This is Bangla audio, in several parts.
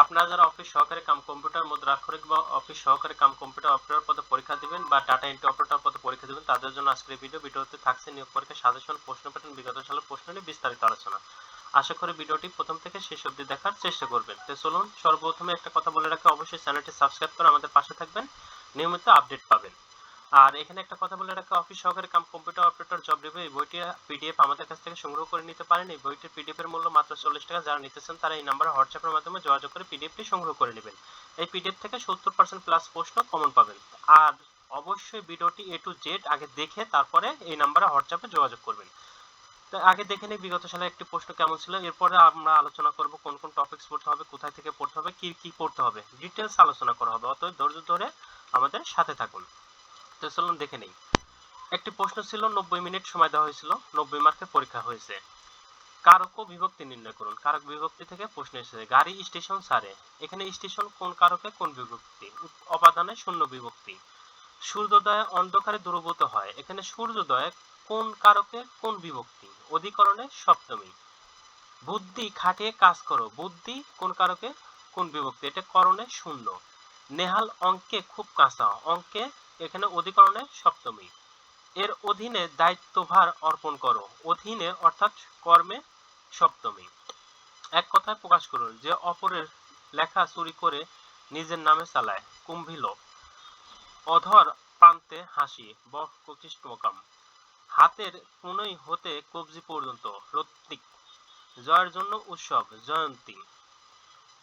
আপনারা যারা অফিস সহকারী কাম কম্পিউটার মধ্যে মুদ্রাক্ষরিক বা অফিস সহকারী কাম কম্পিউটার অপারেটর পদে পরীক্ষা দিবেন বা ডাটা এন্ট্রি অপারেটর পদে পরীক্ষা দিবেন, তাদের জন্য আজকের ভিডিও ভিডিওতে থাকছে নিয়োগ পরীক্ষা সাজেশন প্রশ্ন প্যাটার্ন বিগত সালের প্রশ্ন নিয়ে বিস্তারিত আলোচনা। আশা করি ভিডিওটি প্রথম থেকে শেষ অবধি দেখার চেষ্টা করবেন। তো চলুন, সর্বপ্রথমে একটা কথা বলে রাখি, অবশ্যই চ্যানেলটি সাবস্ক্রাইব করে আমাদের পাশে থাকবেন। নিয়মিত আপডেট পাবেন। আর এখানে একটা কথা বলে রাখা অফিস সহকারী cum computer operator job review এই বইটি পিডিএফ আমাদের কাছ থেকে সংগ্রহ করে নিতে পারেন। এই বইটির পিডিএফ এর মূল্য মাত্র চল্লিশ টাকা। যারা নিতেছেন তারা এই নাম্বারে হোয়াটসঅ্যাপের মাধ্যমে যোগাযোগ করে পিডিএফটি সংগ্রহ করে নেবেন। এই পিডিএফ থেকে সত্তর পার্সেন্ট প্লাস প্রশ্ন কমন পাবেন। আর অবশ্যই ভিডিওটি এ টু জেড আগে দেখে তারপরে এই নাম্বারে হোয়াটসঅ্যাপে যোগাযোগ করবেন। আগে দেখে নিই বিগত সালে একটি প্রশ্ন কেমন ছিল। এরপরে আমরা আলোচনা করব কোন কোন টপিকস পড়তে হবে, কোথায় থেকে পড়তে হবে, কি কি পড়তে হবে। ডিটেলস আলোচনা করা হবে। অতএব ধৈর্য ধরে আমাদের সাথে থাকুন। তো দেখে নেই। একটি প্রশ্ন ছিল, নব্বই মিনিট সময় দেওয়া হয়েছিল, নব্বই মার্কের পরীক্ষা হয়েছে। কারক বিভক্তি নির্ণয় করুন। কারক বিভক্তি থেকে প্রশ্ন এসেছে, গাড়ি, স্টেশন, সারে। এখানে স্টেশন কোন কারকে, কোন বিভক্তি? অপাদানে শূন্য বিভক্তি। সূর্যোদয়ে অন্ধকারে দূরভূত হয়। এখানে সূর্যোদয়ে কোন কারকে, কোন বিভক্তি? অধিকরণে সপ্তমী। বুদ্ধি খাটিয়ে কাজ করো। বুদ্ধি কোন কারকে, কোন বিভক্তি? এটা করণে শূন্য। নেহাল অঙ্কে খুব কাঁচা। অঙ্কে এখানে অধিকরণে সপ্তমী। এর অধীনে দায়িত্বভার অর্পণ করো। অধীনে অর্থাৎ কর্মে সপ্তমী। এক কথায় প্রকাশ করুন যে অপরের লেখা চুরি করে নিজের নামে চালায়। কুম্ভিল অধর প্রান্তে হাসি বকৃষ্টমকাম হাতের কোনই হতে কবজি পর্যন্ত রত্তিক জয়ের জন্য উৎসব, জয়ন্তী।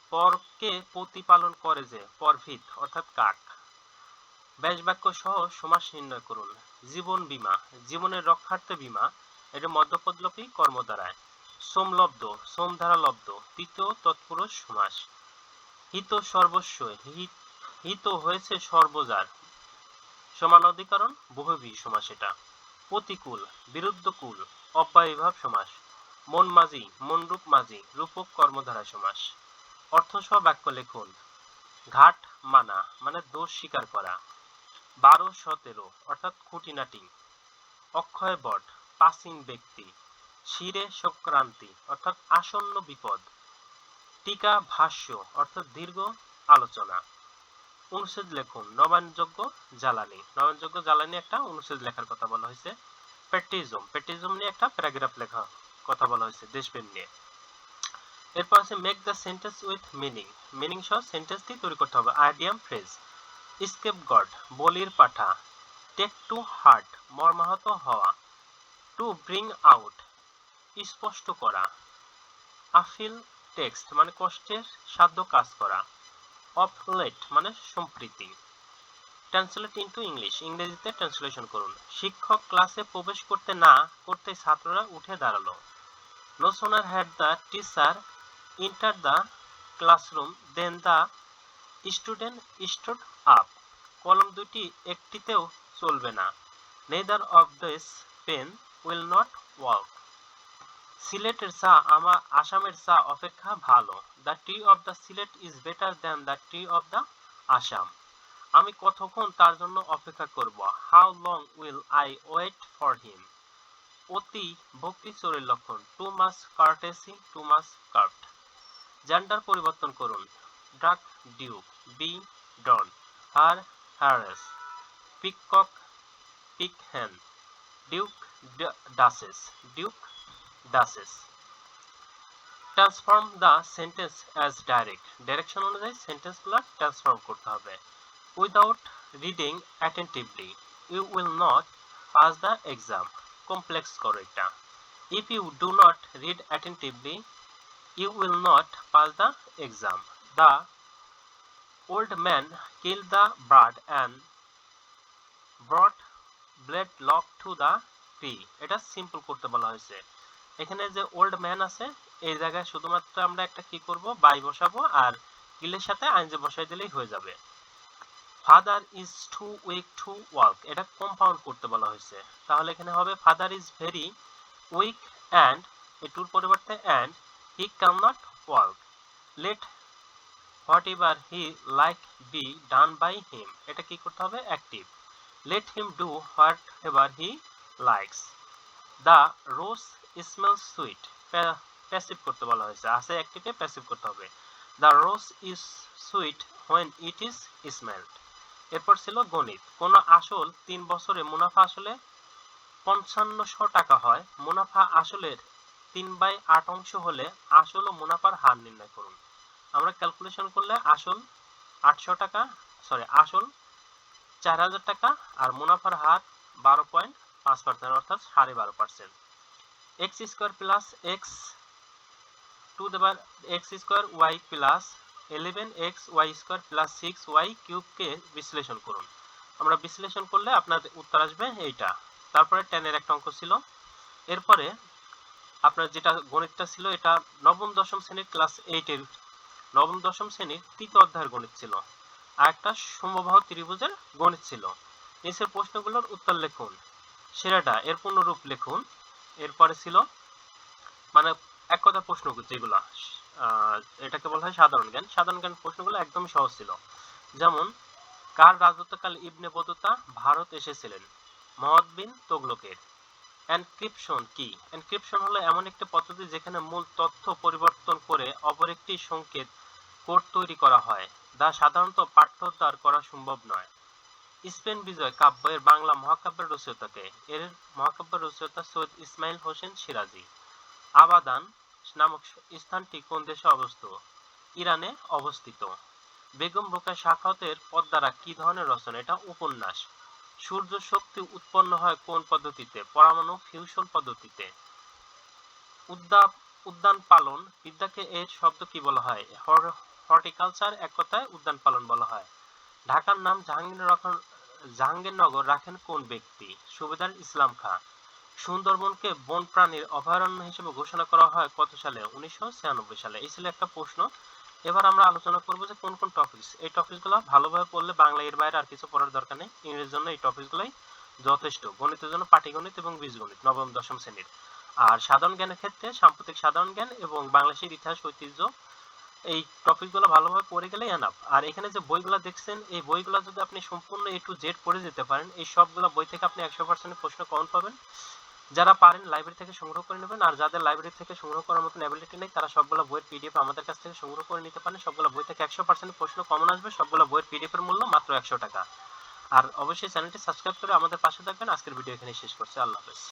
পরকে প্রতিপালন করে যে, পরভিত, অর্থাৎ কাক। ব্যাস বাক্য সহ সমাস নির্ণয় করুন। জীবন বীমা, জীবনের রক্ষার্থে বীমা, এটা মধ্যপদলোপী কর্ম দ্বারায়। সোমলব্ধ সোম দ্বারা লব্ধ, তৃতীয় তৎপুরুষ সমাস। হিত সর্বস্ব, হিত হয়েছে সর্বজার। সমান অধিকরণ সমাস এটা। প্রতিকূল অব্যয়ীভাব সমাস। মন মাঝি মনরূপ মাঝি, রূপক কর্মধারা সমাস। অর্থ সহ বাক্য লিখুন। ঘাট মানা মানে দোষ স্বীকার করা। বারো সতেরো অর্থাৎ খুঁটিনাটি। অক্ষয় বট, প্রাচীন ব্যক্তি। শিরে সংক্রান্তি অর্থাৎ আসন্ন বিপদ। টিকা ভাষ্য, অর্থাৎ দীর্ঘ আলোচনা। অনুচ্ছেদ লেখুন, নবায়নযোগ্য জ্বালানি। নবায়নযোগ্য জ্বালানি একটা অনুচ্ছেদ লেখার কথা বলা হয়েছে। পেট্রিজম পেট্রিজম নিয়ে একটা প্যারাগ্রাফ লেখা কথা বলা হয়েছে দেশপ্রেম নিয়ে। এরপর আছে make the sentence with meaning meaning সহ সেন্টেন্সটি তৈরি করতে হবে। আইডিয়াম ফ্রেজ স্কেপ গড, বলির পাঠা। টেক টু হার্ট, মর্মাহত হওয়া। টু ব্রিং আউট, স্পষ্ট করা। আফিল টেক্সট মানে কষ্টের সাধ্য কাজ করা। অফ লেট মানে সম্প্রীতি। ট্রান্সলেট ইনটু ইংলিশ, ইংরেজিতে ট্রান্সলেশন করুন। শিক্ষক ক্লাসে প্রবেশ করতে না করতে ছাত্ররা উঠে দাঁড়াল। No sooner had the teacher, enter the classroom, than the student stood up কলম দুটি একটিতেও চলবে না। Neither of this pen will not work সিলেটের চা আমার আসামের চা অপেক্ষা ভালো। The tea of the Sylhet is better than the tea of the Assam আমি কতক্ষণ তার জন্য অপেক্ষা করব? How long will I wait for him অতি ভক্তি চোরের লক্ষণ। Too much courtesy too much cart gender পরিবর্তন করুন। Duck duke bee drone heir heiress peacock peahen duke duchess duke duchess. Transform the sentence as direct direction অনুযায়ী সেন্টেন্সগুলো ট্রান্সফর্ম করতে হবে। Without reading attentively you will not pass the exam complex করো এটা। If you do not read attentively you will not pass the exam the old man kill the bird and brought blade lock to the tree এটা সিম্পল করতে বলা হয়েছে। এখানে যে ওল্ড ম্যান আছে, এই জায়গায় শুধুমাত্র আমরা একটা কি করব? বাই বসাবো আর কিলের সাথে আইনজে বসাই দিলেই হয়ে যাবে। Father is too weak to work এটা কম্পাউন্ড করতে বলা হয়েছে। তাহলে এখানে হবে father is very weak and এই টুর পরিবর্তে and he can not work let whatever he like be done by him, এটা কি করতে হবে? Active. Let him do whatever he likes. The rose smell sweet passive করতে বলা হয়েছে। আছে অ্যাক্টিভে, প্যাসিভ করতে হবে। The rose is sweet when it is smelled. এরপর ছিল গণিত। কোন আসল তিন বছরে মুনাফা আসলে পঞ্চান্নশো টাকা হয়। মুনাফা আসলের তিন বাই আট অংশ হলে আসল ও মুনাফার হার নির্ণয় করুন। আমরা ক্যালকুলেশন করলে আসল আটশো টাকা সরি আসল চার হাজার টাকা আর মুনাফার হার বারো পয়েন্ট পাঁচ পার্সেন্ট অর্থাৎ সাড়ে বারো percent X square plus X two দেবার X square Y plus eleven X Y square plus six Y কিউবকে বিশ্লেষণ করুন। আমরা বিশ্লেষণ করলে আপনার উত্তর আসবে এইটা। তারপরে টেনের একটা অঙ্ক ছিল। এরপরে আপনার যেটা গণিতটা ছিল, এটা নবম দশম শ্রেণির ক্লাস এইটের নবম, দশম শ্রেণির তৃতীয় অধ্যায়ের গণিত ছিল আর একটা সমবাহ ত্রিভুজের গণিত ছিল। নিচের প্রশ্নগুলোর উত্তর লিখুন। সেরাটা এর পূর্ণরূপ লিখুন। এরপরে ছিল মানে এক কথা প্রশ্ন যেগুলা এটাকে বলা হয় সাধারণ জ্ঞান। সাধারণ জ্ঞান প্রশ্নগুলো একদমই সহজ ছিল। যেমন, কার রাজত্বকাল ইবনে বতুতা ভারত এসেছিলেন? মহৎ বিন তোগলকের এনক্রিপশন কি? এনক্রিপশন হলো এমন একটি পদ্ধতি যেখানে মূল তথ্য পরিবর্তন করে অপর একটি সংকেত কোড তৈরি করা হয়, যা সাধারণত পাঠ্যোদ্ধার করা সম্ভব নয়। স্পেন বিজয় কাব্য এর বাংলা মহাকাব্যের রচয়িতাকে। এর মহাকাব্যের রচয়িতা সৈয়দ ইসমাইল হোসেন সিরাজি। আবাদান নামক স্থানটি কোন দেশে অবস্থিত? ইরানে অবস্থিত। বেগম রোকেয়া সাখাওয়াতের পদ্মারা কি ধরনের রচনা? এটা উপন্যাস। সূর্য শক্তি উৎপন্ন হয় কোন পদ্ধতিতে? পরমাণু ফিউশন পদ্ধতিতে। উদ্যান উদ্যান পালন, বিদ্যাকে এর শব্দ কি বলা হয়? হর্টিকালচার এক কথায় উদ্যান পালন বলা হয়। ঢাকার নাম জাহাঙ্গীর জাহাঙ্গীরনগর রাখেন কোন ব্যক্তি? সুবেদার ইসলাম খাঁ। সুন্দরবনকে বন প্রাণীর অভয়ারণ্য হিসেবে ঘোষণা করা হয় কত সালে? উনিশশো সালে। এই ছিল একটা প্রশ্ন। এবার আমরা আলোচনা করব যে কোন কোন টপিকস এই টপিকসগুলো ভালোভাবে পড়লে বাংলা এর বাইরে আর কিছু পড়ার দরকার নেই। ইংরেজির জন্য এই টপিকসগুলোই যথেষ্ট। গণিতের জন্য পাটিগণিত এবং বীজগণিত, নবম, দশম শ্রেণির। আর সাধারণ জ্ঞানের ক্ষেত্রে সাম্প্রতিক সাধারণ জ্ঞান এবং বাংলাদেশের ইতিহাস ঐতিহ্য এই টপিকগুলো ভালোভাবে পড়ে গেলেই এনাফ আর এখানে যে বইগুলো দেখছেন, এই বইগুলো যদি আপনি সম্পূর্ণ এ টু জেড পড়ে যেতে পারেন, এই সবগুলো বই থেকে আপনি একশো পার্সেন্ট প্রশ্ন কমন পাবেন। যারা পারেন লাইব্রেরি থেকে সংগ্রহ করে নেবেন, আর যাদের লাইব্রেরি থেকে সংগ্রহ করার মতন অ্যাবিলিটি নেই, তারা সবগুলো বইয়ের পিডিএফ আমাদের কাছ থেকে সংগ্রহ করে নিতে পারেন। সবগুলো বই থেকে একশো পার্সেন্ট প্রশ্ন কমন আসবে, সবগুলো বইয়ের পিডিএফ এর মূল্য মাত্র একশো টাকা। আর অবশ্যই চ্যানেলটি সাবস্ক্রাইব করে আমাদের পাশে থাকবেন। আজকের ভিডিও এখানে শেষ করছি। আল্লাহ হাফেজ।